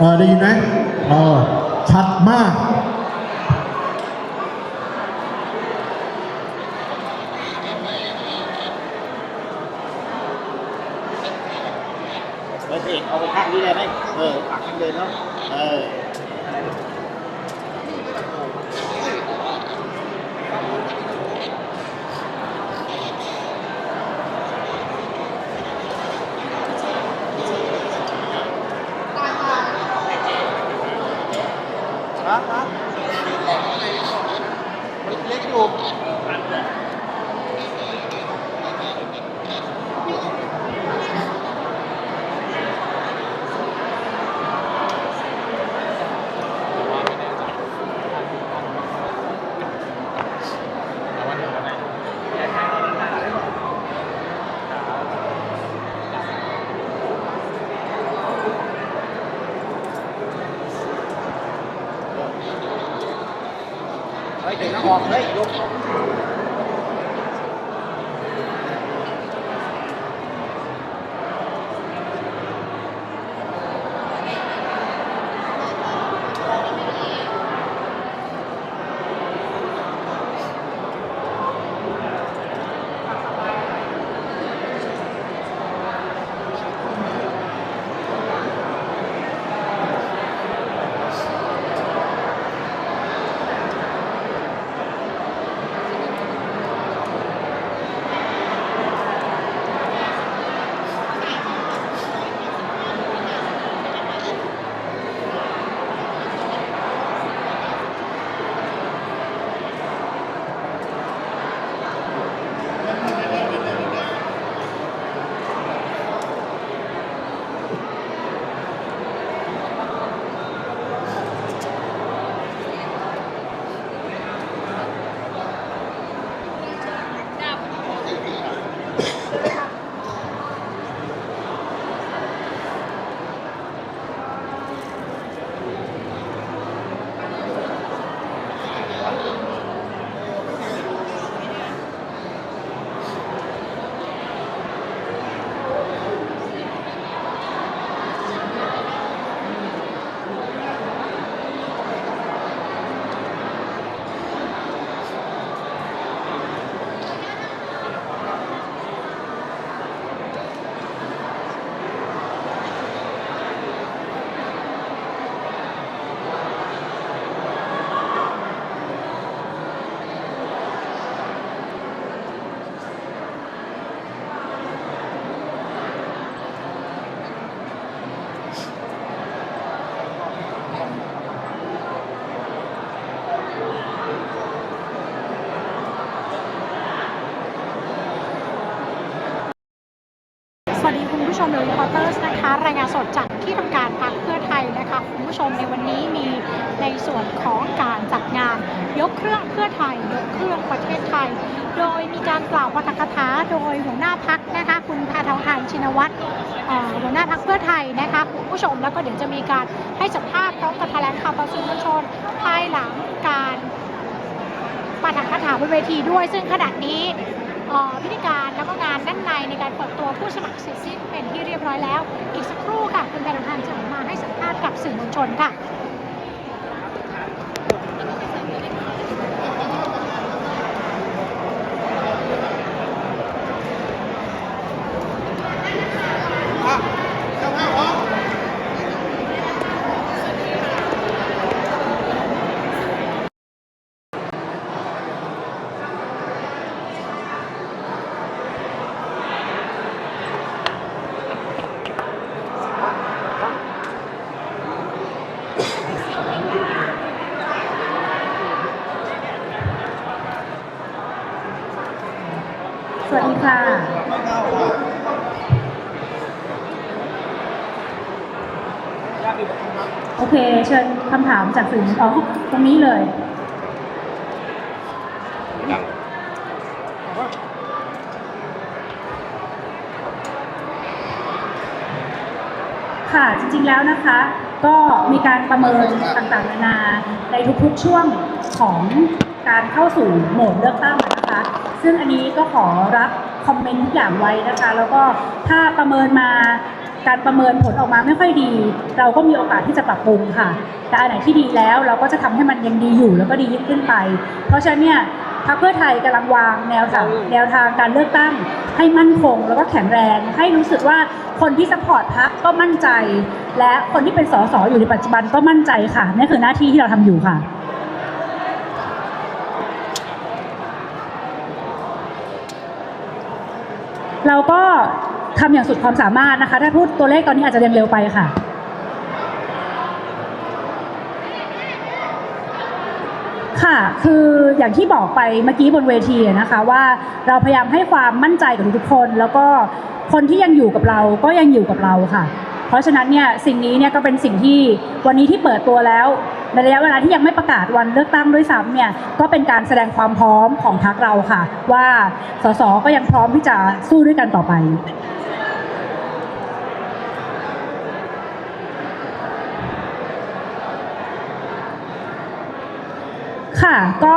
เออได้ยินไหมเออชัดมาก เออเอาไปข้างนี้เลยไหมเออปักข้างเดินเนาะเออ ครับครับมันเล็กอยู่ เฮ้ยเดี๋ยวนะ ออกเลยยก ร์เตอร์สนะรายงานสดจากที่ทำการพรรคเพื่อไทยนะคะคุณผู้ชมในวันนี้มีในส่วนของการจัดงาน ยกเครื่องเพื่อไทย ยกเครื่องประเทศไทย โดยมีการกล่าวปาฐกถาโดยหัวหน้าพักนะคะ คุณแพทองทานชินวัตรหัวหน้าพักเพื่อไทยนะคะคุณผู้ชมแล้วก็เดี๋ยวจะมีการให้สัมภาษณ์พร้อมกับแถลงข่าวต่อสื่อมชนภายหลังการปาฐกถาบนเวทีด้วย ซึ่งขณะนี้ พิธีการแล้วก็งานด้านในในการเปิดตัวผู้สมัครเสร็จสิ้นเป็นที่เรียบร้อยแล้ว อีกสักครู่ค่ะ คุณแพทองทานจะมาให้สัมภาษณ์กับสื่อมวลชนค่ะ ถามจากสื่อเอาตรงนี้เลยค่ะจริงๆแล้วนะคะ ก็มีการประเมินต่างๆนานาในทุกๆช่วงของการเข้าสู่โหมดเลือกตั้งนะคะ ซึ่งอันนี้ก็ขอรับคอมเมนต์ทุกอย่างไว้นะคะ แล้วก็ถ้าประเมินมา การประเมินผลออกมาไม่ค่อยดี เราก็มีโอกาสที่จะปรับปรุงค่ะ แต่อันไหนที่ดีแล้วเราก็จะทำให้มันยังดีอยู่แล้วก็ดียิ่งขึ้นไป เพราะฉะนั้นเนี่ยพรรคเพื่อไทยกำลังวางแนวทางแนวทางการเลือกตั้ง ให้มั่นคงแล้วก็แข็งแรง ให้รู้สึกว่าคนที่สปอร์ตพรรคก็มั่นใจ และคนที่เป็นสสอยู่ในปัจจุบันก็มั่นใจค่ะนี่คือหน้าที่ที่เราทำอยู่ค่ะเราก็ ทำอย่างสุดความสามารถนะคะ ถ้าพูดตัวเลขตอนนี้อาจจะยังเร็วไปค่ะ ค่ะ คืออย่างที่บอกไปเมื่อกี้บนเวทีนะคะว่าเราพยายามให้ความมั่นใจกับทุกคน แล้วก็คนที่ยังอยู่กับเราก็ยังอยู่กับเราค่ะ เพราะฉะนั้นเนี่ยสิ่งนี้เนี่ยก็เป็นสิ่งที่วันนี้ที่เปิดตัวแล้วในระยะเวลาที่ยังไม่ประกาศวันเลือกตั้งด้วยซ้ำเนี่ยก็เป็นการแสดงความพร้อมของพรรคเราค่ะ ว่าสสก็ยังพร้อมที่จะสู้ด้วยกันต่อไป ก็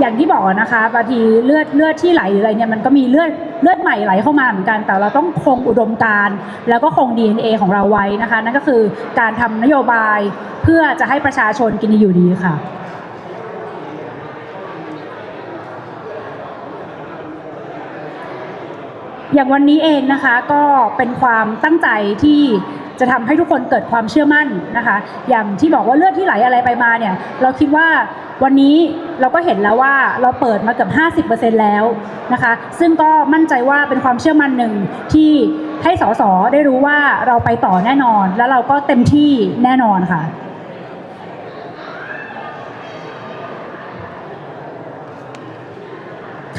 อย่างที่บอกนะคะบางทีเลือดเลือดที่ไหลหรืออะไรเนี่ยมันก็มีเลือดเลือดใหม่ไหลเข้ามาเหมือนกัน แต่เราต้องคงอุดมการณ์แล้วก็คง DNA ของเราไว้นะคะ นั่นก็คือการทำนโยบายเพื่อจะให้ประชาชนกินดีอยู่ดีค่ะอย่างวันนี้เองนะคะก็เป็นความตั้งใจที่จะทำให้ทุกคนเกิดความเชื่อมั่นนะคะ อย่างที่บอกว่าเลือดที่ไหลอะไรไปมาเนี่ย เราคิดว่า วันนี้เราก็เห็นแล้วว่าเราเปิดมาเกือบ50%แล้วนะคะ ซึ่งก็มั่นใจว่าเป็นความเชื่อมั่นหนึ่งที่ให้สสได้รู้ว่าเราไปต่อแน่นอน แล้วเราก็เต็มที่แน่นอนค่ะ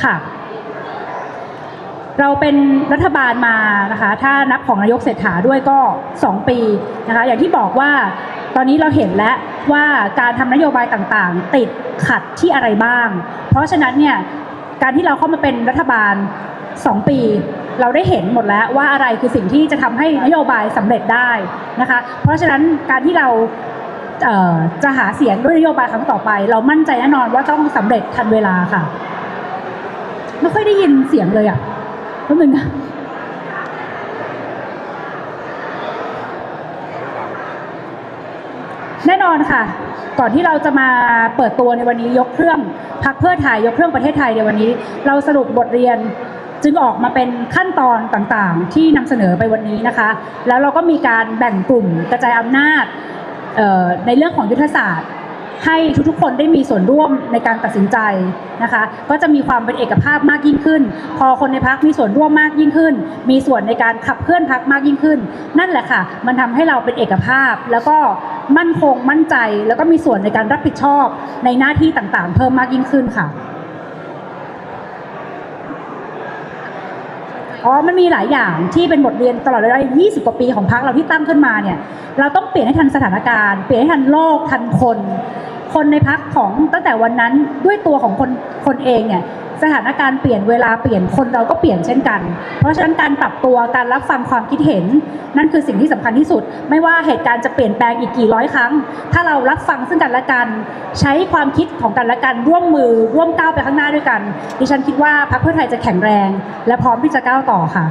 ค่ะเราเป็นรัฐบาลมานะคะ ถ้านับของนายกเศรษฐาด้วยก็ 2 ปีนะคะ อย่างที่บอกว่า ตอนนี้เราเห็นแล้วว่าการทำนโยบายต่างๆ ติดขัดที่อะไรบ้าง เพราะฉะนั้นเนี่ยการที่เราเข้ามาเป็นรัฐบาล 2 ปี เราได้เห็นหมดแล้วว่าอะไรคือสิ่งที่จะทำให้นโยบายสำเร็จได้นะคะ เพราะฉะนั้นการที่เราเจะหาเสียงด้วยนโยบายครั้งต่อไป เรามั่นใจแน่นอนว่าต้องสำเร็จทันเวลาค่ะ ไม่ค่อยได้ยินเสียงเลยอะแป๊บนึงนะแน่นอนค่ะ ก่อนที่เราจะมาเปิดตัวในวันนี้ยกเครื่องพักเพื่อไทยยกเครื่องประเทศไทยในวันนี้ เราสรุปบทเรียนจึงออกมาเป็นขั้นตอนต่างๆ ที่นำเสนอไปวันนี้นะคะ แล้วเราก็มีการแบ่งกลุ่มกระจายอำนาจในเรื่องของยุทธศาสตร์ ให้ทุกๆ คนได้มีส่วนร่วมในการตัดสินใจนะคะ ก็จะมีความเป็นเอกภาพมากยิ่งขึ้น พอคนในพักมีส่วนร่วมมากยิ่งขึ้น มีส่วนในการขับเคลื่อนพักมากยิ่งขึ้น นั่นแหละค่ะ มันทำให้เราเป็นเอกภาพแล้วก็มั่นคงมั่นใจ แล้วก็มีส่วนในการรับผิดชอบในหน้าที่ต่างๆ เพิ่มมากยิ่งขึ้นค่ะอ๋อ มันมีหลายอย่างที่เป็นบทเรียนตลอดระยะ20 กว่าปีของพรรคเราที่ตั้งขึ้นมาเนี่ย เราต้องเปลี่ยนให้ทันสถานการณ์ เปลี่ยนให้ทันโลก ทันคน คนในพักของตั้งแต่วันนั้นด้วยตัวของคนคนเองเนี่ยสถานการณ์เปลี่ยนเวลาเปลี่ยนคนเราก็เปลี่ยนเช่นกัน เพราะฉะนั้นการปรับตัวการรับฟังความคิดเห็น นั่นคือสิ่งที่สำคัญที่สุด ไม่ว่าเหตุการณ์จะเปลี่ยนแปลงอีกกี่ร้อยครั้ง ถ้าเรารับฟังซึ่งกันและกัน ใช้ความคิดของกันและกันร่วมมือร่วมก้าวไปข้างหน้าด้วยกัน ดิฉันคิดว่าพรรคเพื่อไทยจะแข็งแรง และพร้อมที่จะก้าวต่อค่ะ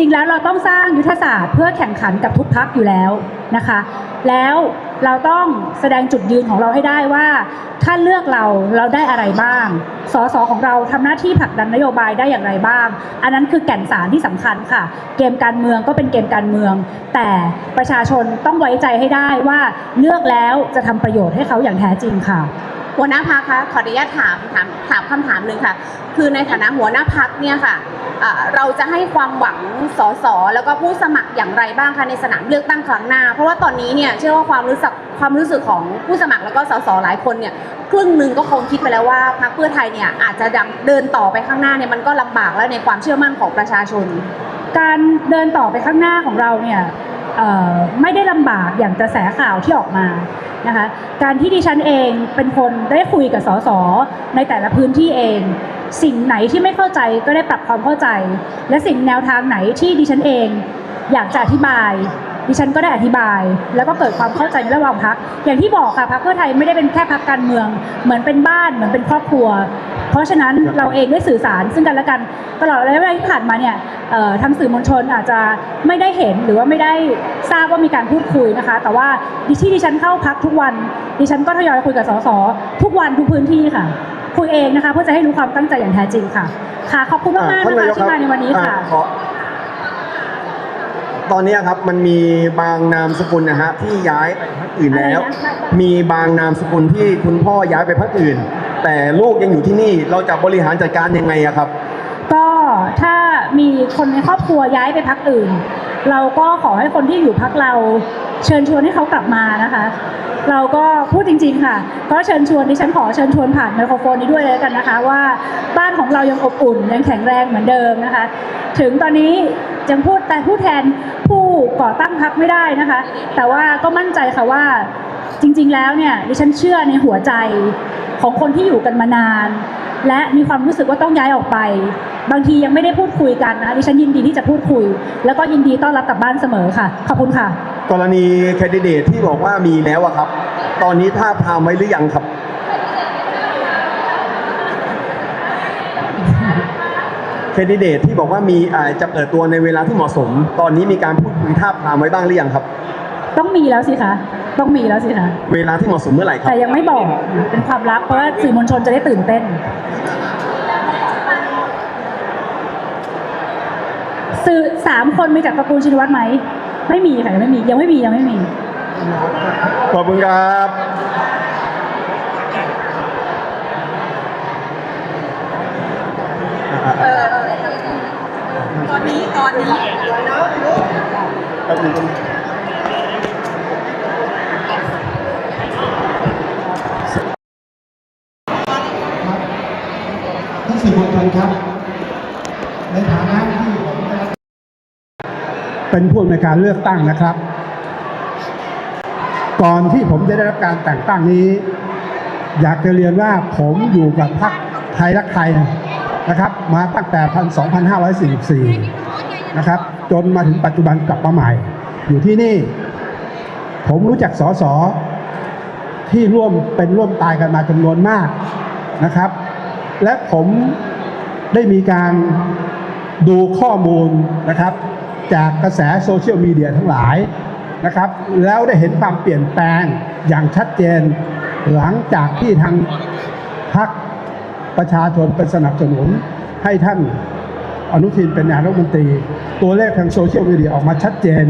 ริง ๆ แล้วเราต้องสร้างยุทธศาสตร์เพื่อแข่งขันกับทุกพักอยู่แล้วนะคะ แล้วเราต้องแสดงจุดยืนของเราให้ได้ว่า ถ้าเลือกเราเราได้อะไรบ้าง สสของเราทำหน้าที่ผลักดันนโยบายได้อย่างไรบ้าง อันนั้นคือแก่นสารที่สำคัญค่ะ เกมการเมืองก็เป็นเกมการเมือง แต่ประชาชนต้องไว้ใจให้ได้ว่าเลือกแล้วจะทำประโยชน์ให้เขาอย่างแท้จริงค่ะหัวหน้าพักคะขออนุญาตถามถามถามคำถามหนึ่งค่ะ คือในฐานะหัวหน้าพักเนี่ยค่ะเราจะให้ความหวังสสแล้วก็ผู้สมัครอย่างไรบ้างคะในสนามเลือกตั้งครั้งหน้า เพราะว่าตอนนี้เนี่ยเชื่อว่าความรู้สึกความรู้สึกของผู้สมัครแล้วก็สสหลายคนเนี่ย ครึ่งหนึ่งก็คงคิดไปแล้วว่าพรรคเพื่อไทยเนี่ยอาจจะเดินต่อไปข้างหน้าเนี่ยมันก็ลำบากแล้วในความเชื่อมั่นของประชาชน การเดินต่อไปข้างหน้าของเราเนี่ยไม่ได้ลำบากอย่างกระแสข่าวที่ออกมานะคะการที่ดิฉันเองเป็นคนได้คุยกับสสในแต่ละพื้นที่เอง สิ่งไหนที่ไม่เข้าใจก็ได้ปรับความเข้าใจ และสิ่งแนวทางไหนที่ดิฉันเองอยากจะอธิบาย ดิฉันก็ได้อธิบาย แล้วก็เกิดความเข้าใจในระหว่างพัก อย่างที่บอกค่ะพักเพื่อไทยไม่ได้เป็นแค่พักการเมือง เหมือนเป็นบ้านเหมือนเป็นครอบครัว เพราะฉะนั้นเราเองได้สื่อสารซึ่งกันและกันตลอดระยะเวลาที่ผ่านมาเนี่ยทางสื่อมวลชนอาจจะไม่ได้เห็นหรือว่าไม่ได้ทราบว่ามีการพูดคุยนะคะ แต่ว่าดิที่ดิฉันเข้าพักทุกวัน ดิฉันก็ทยอยคุยกับสสทุกวันทุกพื้นที่ค่ะ คุยเองนะคะเพื่อจะให้รู้ความตั้งใจอย่างแท้จริงค่ะ ค่ะขอบคุณมากๆท่านนะคะที่มาในวันนี้ค่ะ ตอนนี้ครับมันมีบางนามสกุลนะฮะที่ย้ายไปพรรคอื่นแล้ว มีบางนามสกุลที่คุณพ่อย้ายไปพรรคอื่น แต่ลูกยังอยู่ที่นี่เราจะบริหารจัดการยังไงอะครับ ก็ถ้ามีคนในครอบครัวย้ายไปพักอื่น เราก็ขอให้คนที่อยู่พักเราเชิญชวนให้เขากลับมานะคะ เราก็พูดจริง ๆ ค่ะ ก็เชิญชวนดิฉันขอเชิญชวนผ่านไมโครโฟนนี้ด้วยเลยแล้วกันนะคะ ว่าบ้านของเรายังอบอุ่นยังแข็งแรงเหมือนเดิมนะคะ ถึงตอนนี้ ยังพูดแต่ผู้แทนผู้ก่อตั้งพักไม่ได้นะคะ แต่ว่าก็มั่นใจค่ะว่าจริง ๆ แล้วเนี่ยดิฉันเชื่อในหัวใจของคนที่อยู่กันมานาน และมีความรู้สึกว่าต้องย้ายออกไป บางทียังไม่ได้พูดคุยกันนะดิฉันยินดีที่จะพูดคุย แล้วก็ยินดีต้อนรับกลับบ้านเสมอค่ะ ขอบคุณค่ะ กรณีแคนดิเดตที่บอกว่ามีแล้วอะครับ ตอนนี้ท่าบทามไว้หรือยังครับ คนดิเดตที่บอกว่ามีอ่าจะเปิดตัวในเวลาที่เหมาะสม ตอนนี้มีการพูดคุยท่าบทามไว้บ้างหรือยังครับ ต้องมีแล้วสิคะต้องมีแล้วสิคะเวลาที่เหมาะสมเมื่อไหร่ครับแต่ยังไม่บอกเป็นความลับเพราะว่าสื่อมวลชนจะได้ตื่นเต้น สื่อสามคนมีจากตระกูลชินวัตรไหมไม่มีค่ะยังไม่มียังไม่มียังไม่มีขอบคุณครับตอนนี้ ตอนนี้แป๊บนึงครับท่านสื่อมวลชนครับ ในฐานะที่ผมเป็นผู้อำนการเลือกตั้งนะครับ ก่อนที่ผมจะได้รับการแต่งตั้งนี้ อยากจะเรียนว่าผมอยู่กับพรรคไทยรักไทยนะ นะครับ มาตั้งแต่พัน2544 นะครับ จนมาถึงปัจจุบันกลับมาใหม่ อยู่ที่นี่ ผมรู้จักสสที่ร่วมเป็นร่วมตายกันมาจำนวนมากนะครับ และผมได้มีการดูข้อมูลนะครับ จากกระแสโซเชียลมีเดียทั้งหลายนะครับ แล้วได้เห็นความเปลี่ยนแปลงอย่างชัดเจน หลังจากที่ทางพรรค ประชาชนเป็นสนับสนุนให้ท่านอนุทินเป็นนายกรัฐมนตรี ตัวเลขทางโซเชียลมีเดียออกมาชัดเจน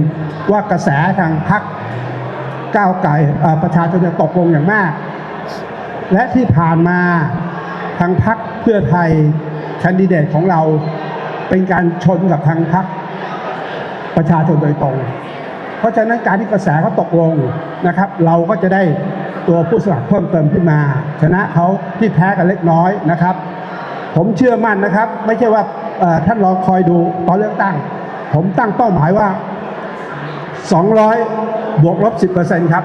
ว่ากระแสทางพรรคก้าวไก่ประชาชนจะตกลงอย่างมาก และที่ผ่านมาทางพักเพื่อไทยแคนดิเดตของเราเป็นการชนกับทางพักประชาชนโดยตรง เพราะฉะนั้นการที่กระแสเขาตกลงนะครับ เราก็จะได้ ตัวผู้สมัครเพิ่มเติมขึ้นมา ชนะเขาที่แพ้กันเล็กน้อยนะครับ ผมเชื่อมั่นนะครับ ไม่ใช่ว่าท่านรองคอยดูตอนเลือกตั้ง ผมตั้งเป้าหมายว่า 200 บวกลบ 10%ครับ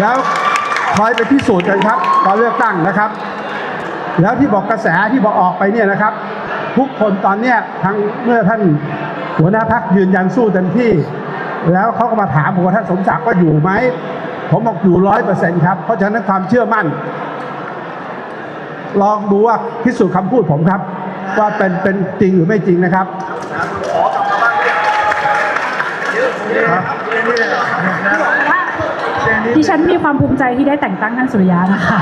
แล้วคอยไปพิสูจน์กันครับ ตอนเลือกตั้งนะครับ แล้วที่บอกกระแสที่บอกออกไปเนี่ยนะครับ ทุกคนตอนเนี้ยทางเมื่อท่านหัวหน้าพักยืนยันสู้เต็มที่ แล้วเขาก็มาถามผมว่าท่านสมศักดิ์ก็อยู่ไหม ผมบอกอยู่ร้อยเปอร์เซ็นต์ครับ เพราะฉะนั้นความเชื่อมั่น ลองดูว่าพิสูจน์คำพูดผมครับ ว่าเป็นเป็นจริงหรือไม่จริงนะครับดิฉันมีความภูมิใจที่ได้แต่งตั้งท่านสุริยะนะคะ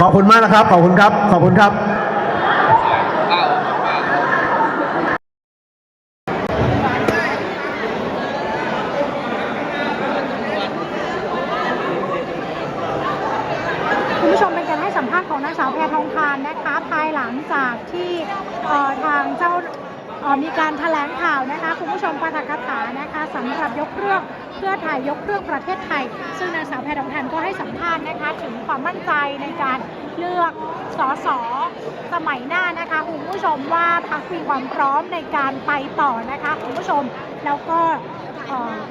ขอบคุณมากนะครับ ขอบคุณครับ ขอบคุณครับ คุณผู้ชมเป็นการให้สัมภาษณ์ของนางสาวแพทองทานนะคะ ภายหลังจากที่เอ่อทางเจ้า มีการแถลงข่าวนะคะคุณผู้ชมปาฐกถานะคะสำหรับยกเรื่องเพื่อถ่ายยกเรื่องประเทศไทย ซึ่งนางสาวแพทองทานก็ให้สัมภาษณ์นะคะถึงความมั่นใจในการเลือกสสสมัยหน้านะคะคุณผู้ชมว่าพรรคมีความพร้อมในการไปต่อนะคะคุณผู้ชมแล้วก็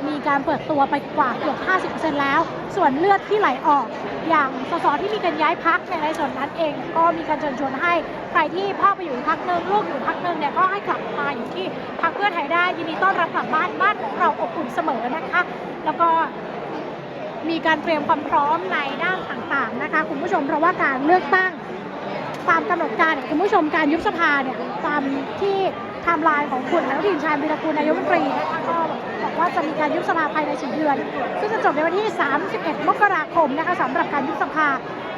มีการเปิดตัวไปกว่าเกือบ 50%แล้ว ส่วนเลือดที่ไหลออก อย่างสสที่มีการย้ายพักในส่วนนั้นเอง ก็มีการเชิญชวนให้ใครที่พ่อไปอยู่พักหนึ่งลูกอยู่พักหนึ่งเนี่ยก็ให้กลับมาอยู่ที่พักเพื่อไทยได้ยินดีต้อนรับกลับบ้านบ้านของเราอบอุ่นเสมอนะคะ แล้วก็มีการเตรียมความพร้อมในด้านต่างๆนะคะคุณผู้ชมเพราะว่าการเลือกตั้งตามกำหนดการเนี่ยคุณผู้ชมการยุบสภาเนี่ยตามที่ไทม์ไลน์ของคุณอนุทินชาญวีรกูลนายกรัฐมนตรีนะคะก็บอก ว่าจะมีการยุบสภาภายในสี่เดือน ซึ่งจะจบในวันที่ 31 มกราคมนะคะสำหรับการยุบสภา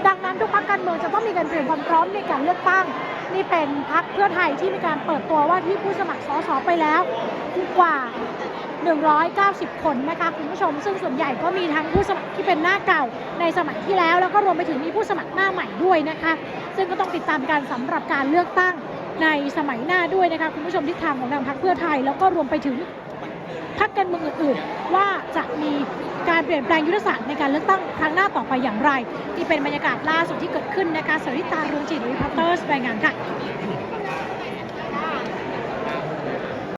ดังนั้นทุกพรรคการเมืองจะต้องมีการเตรียมความพร้อมในการเลือกตั้ง นี่เป็นพรรคเพื่อไทยที่มีการเปิดตัวว่าที่ผู้สมัครสสไปแล้วกว่า 190 คนนะคะคุณผู้ชม ซึ่งส่วนใหญ่ก็มีทั้งผู้สมัครที่เป็นหน้าเก่าในสมัยที่แล้ว แล้วก็รวมไปถึงมีผู้สมัครหน้าใหม่ด้วยนะคะ ซึ่งก็ต้องติดตามการสำหรับการเลือกตั้งในสมัยหน้าด้วยนะคะคุณผู้ชมทิศทางของทางพรรคเพื่อไทย แล้วก็รวมไปถึง พรรคการเมืองอื่นๆ ว่าจะมีการเปลี่ยนแปลงยุทธศาสตร์ในการเลือกตั้งครั้งหน้าต่อไปอย่างไรนี่เป็นบรรยากาศล่าสุดที่เกิดขึ้นนะคะสริตาเรืองจิตรีพัตเตอร์สรายงานค่ะ